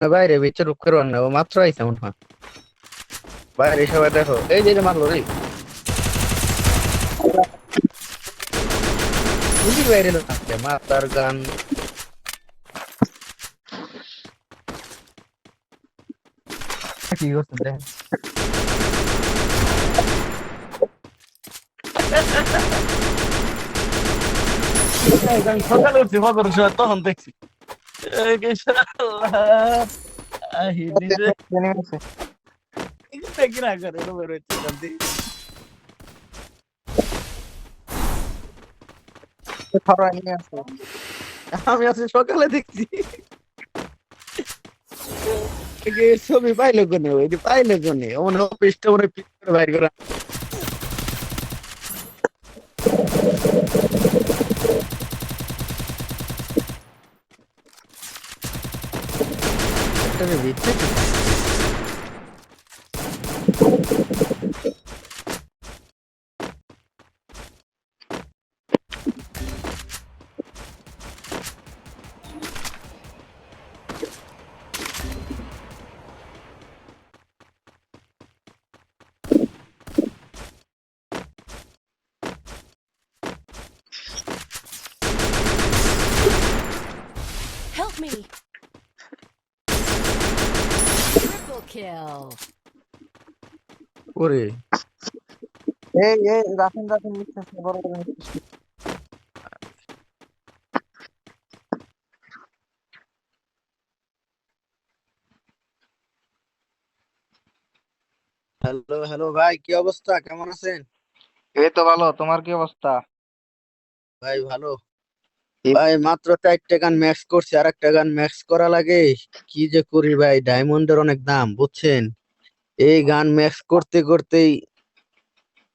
বাইরে বেচে রুক করো না ও মাত্র আইছে মনে হয়। বাইরে সবাই দেখো। এই যে মারলো রে। বুঝি বাইরে লোক আছে মাতার গান। কি করছে দেখ সকালে উঠছি তখন দেখছি। আমি আজকে সকালে দেখছি ছবি পাইলো কোনে পাইলো কোনে মনে অফিসটা মনে বাইর করা এটারে ভিতরে কি? Kill. ওরে। এই এই রাখেন রাখেন নিচ্ছেন বড় করে নিচ্ছেন হ্যালো হ্যালো ভাই কি অবস্থা? কেমন আছেন? এই তো ভালো তোমার কি অবস্থা? ভাই ভালো। ভাই মাত্র চারটে গান ম্যাক্স করছি আর একটা গান ম্যাক্স করা লাগে। কি যে করি ভাই ডায়মন্ডের অনেক দাম বুঝছেন? এই গান ম্যাক্স করতে করতেই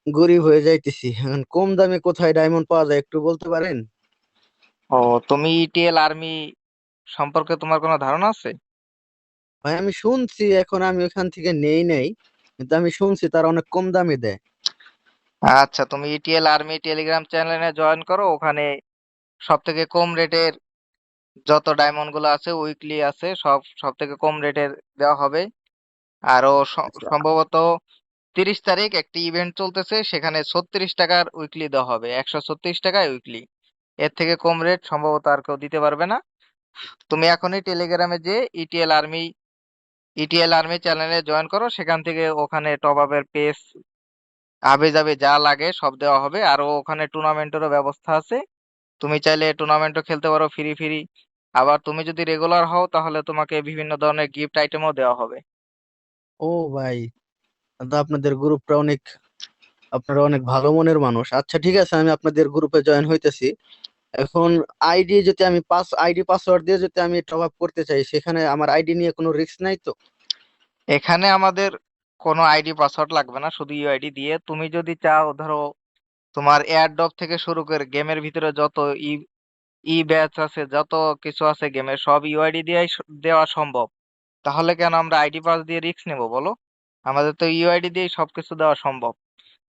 গরিব হয়ে যাইতেছি। এখন কম দামে কোথায় ডায়মন্ড পাওয়া যায় একটু বলতে পারেন? ও তুমি ইটিএল আর্মি সম্পর্কে তোমার কোনো ধারণা আছে? ভাই আমি শুনছি এখন আমি ওখান থেকে নেই নাই কিন্তু আমি শুনছি তারা অনেক কম দামে দেয়। আচ্ছা তুমি ইটিএল আর্মি টেলিগ্রাম চ্যানেলে জয়েন করো ওখানে সব থেকে কম রেটের যত ডায়মন্ডগুলো আছে উইকলি আছে সব সব থেকে কম রেটের দেওয়া হবে। আরও স- সম্ভবত তিরিশ তারিখ একটি ইভেন্ট চলতেছে সেখানে ছত্রিশ টাকার উইকলি দেওয়া হবে। একশো ছত্রিশ টাকায় উইকলি এর থেকে কম রেট সম্ভবত আর কেউ দিতে পারবে না। তুমি এখনই টেলিগ্রামে যে ইটিএল আর্মি ইটিএল আর্মি চ্যানেলে জয়েন করো সেখান থেকে ওখানে টপ আপের পেজ আবে যাবে যা লাগে সব দেওয়া হবে। আরও ওখানে টুর্নামেন্টেরও ব্যবস্থা আছে। তুমি চাইলে টুর্নামেন্টও খেলতে পারো ফ্রি ফ্রি আবার তুমি যদি রেগুলার হও তাহলে তোমাকে বিভিন্ন ধরনের গিফট আইটেমও দেওয়া হবে। ও ভাই তো আপনাদের গ্রুপটা অনেক আপনারা অনেক ভালো মনের মানুষ। আচ্ছা ঠিক আছে আমি আপনাদের গ্রুপে জয়েন হইতেছি। এখন আইডি যদি আমি পাস আইডি পাসওয়ার্ড দিয়ে যদি আমি টপ আপ করতে চাই সেখানে আমার আইডি নিয়ে কোনো রিস্ক নাই তো? এখানে আমাদের কোনো আইডি পাসওয়ার্ড লাগবে না শুধু ইউআইডি দিয়ে। তুমি যদি চাও ধরো তোমার এয়ারড্রপ থেকে শুরু করে গেমের ভিতরে যত ই ই ব্যাচ আছে যত কিছু আছে গেমের সব ইউআইডি দিয়ে দেওয়া সম্ভব। তাহলে কেন আমরা আইডি পাস দিয়ে রিস্ক নেব বলো? আমাদের তো ইউআইডি দিয়েই সবকিছু দেওয়া সম্ভব।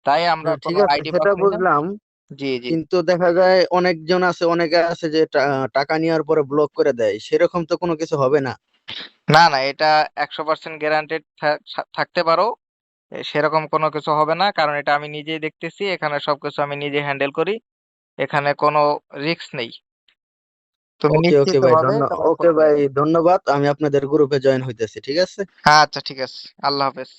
তাই আমরা ঠিক আছে আইডি সেটা বুঝলাম। জি জি। কিন্তু দেখা যায় অনেকজন আছে অনেকে আছে যে টাকা নেওয়ার পরে ব্লক করে দেয়। সেরকম তো কোনো কিছু হবে না। না না এটা একশো পার্সেন্ট গ্যারান্টেড থাকতে পারো। সেরকম কোনো কিছু হবে না। কারণ এটা আমি নিজেই দেখতেছি এখানে সবকিছু আমি নিজে হ্যান্ডেল করি। এখানে কোনো রিস্ক নেই। তুমি ওকে ওকে ভাই ওকে ভাই ধন্যবাদ। আমি আপনাদের গ্রুপে জয়েন হইতেছি ঠিক আছে? আচ্ছা ঠিক আছে। আল্লাহ হাফেজ।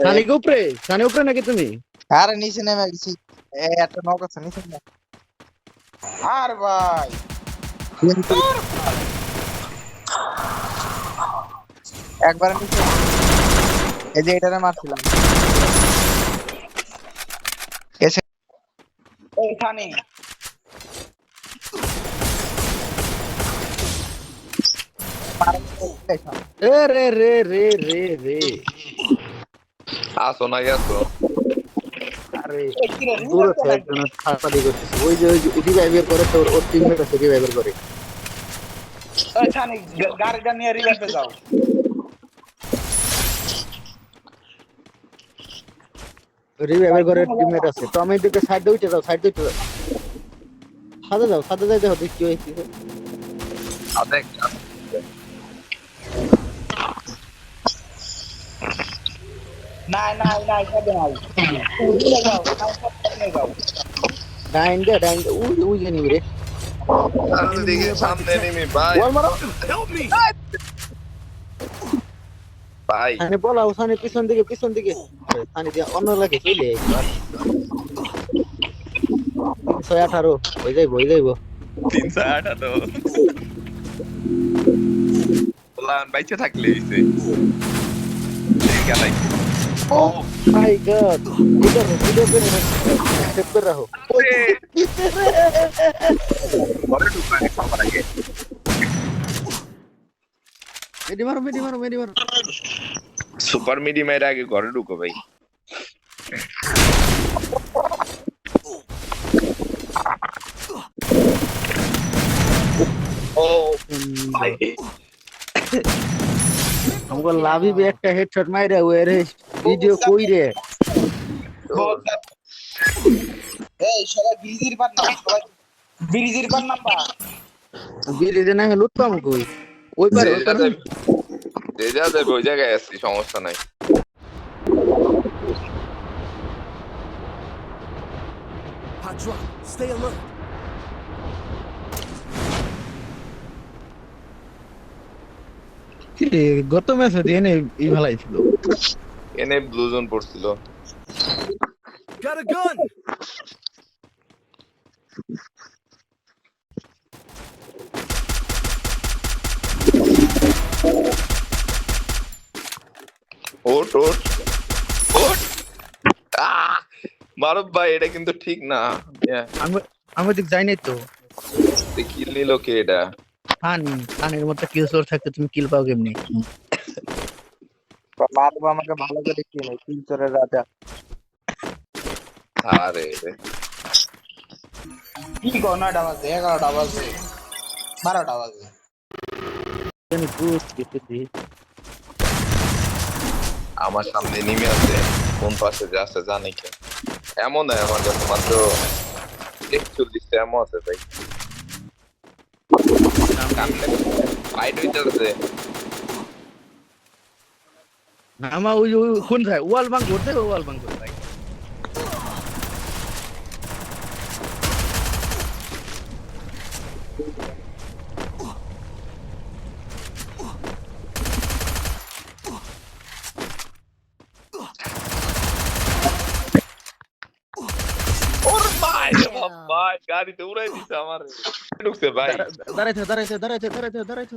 সানি উপরে সানি উপরে নাকি তুমি আরে নিচে নেমে গেছি একটা নক আছে নিচে আর ভাই একবার নিচে এই যে এটারে মারছিলাম। এসে এখানে। এ রে রে রে রে রে। আসো নাই আসো আরে দূর আছে একজন হাসপাতালি করতেছে ওই যে ওই যে রিভাইভের করে তোর ওর টিমমেট আছে রিভাইভের করে। এখানে গাড়িটা নিয়ে রিভাইভে যাও। রিভাইভের করে টিমমেট আছে। তো আমি দিকে সাইড দিয়ে উঠে যাও সাইড দিয়ে উঠে যাও। সাদে যাও কি হয়েছে নাই নাই নাই সবে নাই। নিয়ে যাও যাও ডাইন দে ডাইন দে উই। উই জানি রে। সামনে দিকে সামনে নেমে ভাই। বল মারো। ভাই। সানি বলা সানি পিছন দিকে পিছন দিকে। দিয়া অন্য লাগে চলে আঠারো হয়ে যাইবো হয়ে যাইবো। তিনশো আঠারো। বললাম বাইচে থাকলে মাই গড ইধর ভিডিও করে সেভ করে রাখো ঘরে ঢুকায় সবার আগে মেডি মারো মেডি মারো মেডি মারো সুপার মিডিয়ামের আগে ঘরে ঢুকো ভাই ও ভাই हमको लाभी भी একটা হেডশট মাইরে ওই রে ভিডিও কই রে এই সবাই বিলিজির পার নাম সবাই বিলিজির পার নাম পা বিলি দে না লুট পাম কই ওই পারে ওই পারে যে যা যাবে ওই জায়গায় আছি সমস্যা নাই Hot drop. Stay alert. গত ম্যাচে দিয়ে নে ই ভালাই ছিল এনে ব্লু জোন পড়ছিল। Got a gun. ওট ওট ওট আহ! মারুফ ভাই এটা কিন্তু ঠিক না। আমি আমি দিক যাই নাই তো কিল নিল কে এটা? ফানি ফানির মতো কিল সোর থাকতে তুমি কিল পাও কেমনি? মারবো আমাকে ভালো করে চিনে তিনচরের রাজা। আরে কি গো নয়টা বাজে? এগারোটা বাজে। বারোটা বাজে। আমি কিছু দি আমার সামনে নেমে আছে কোন পাশে যে আছে জানি কে। এমন নয় আমার কাছে মাত্র একচল্লিশটা এমন আছে ভাই। আমার ওই ওই কোন যায় ওয়াল বাং করতে ওয়াল বাং করতে গাড়িতে উড়াই দিছে আমার। Lukse bay. Darajte, darajte, darajte, darajte, darajte.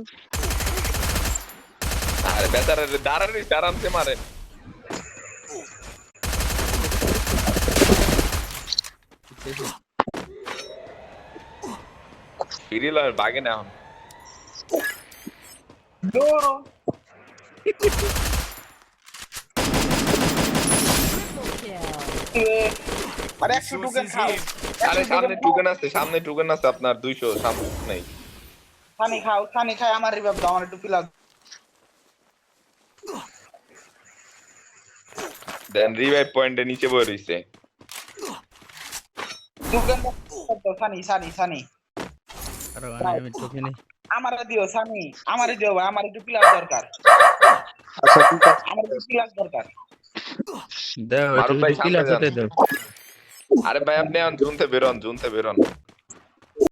अरे बेहतर है दारा नहीं आराम से मारे फिरी लो भागे ना हम दो Yeah. আর একশো টুকেন খাও। আরে সামনে টুকেন আছে সামনে টুকেন আছে আপনার দুইশো সামনে নেই। খানি খাও খানি খাই আমার রিভাইভ দাও আমার একটু পিলাস দেন রিভাইভ পয়েন্টে নিচে বয়ে রইছে। টুকেন সানি সানি সানি। আরে আমি চোখে আমারে দিও সানি আমারে দিও ভাই আমার একটু পিলাস দরকার। আচ্ছা ঠিক আছে। আমার একটু পিলাস দরকার। দাও একটু সামনে দাও আরে ভাই আপনি এখন জুনতে বেরোন জুনতে বেরোন।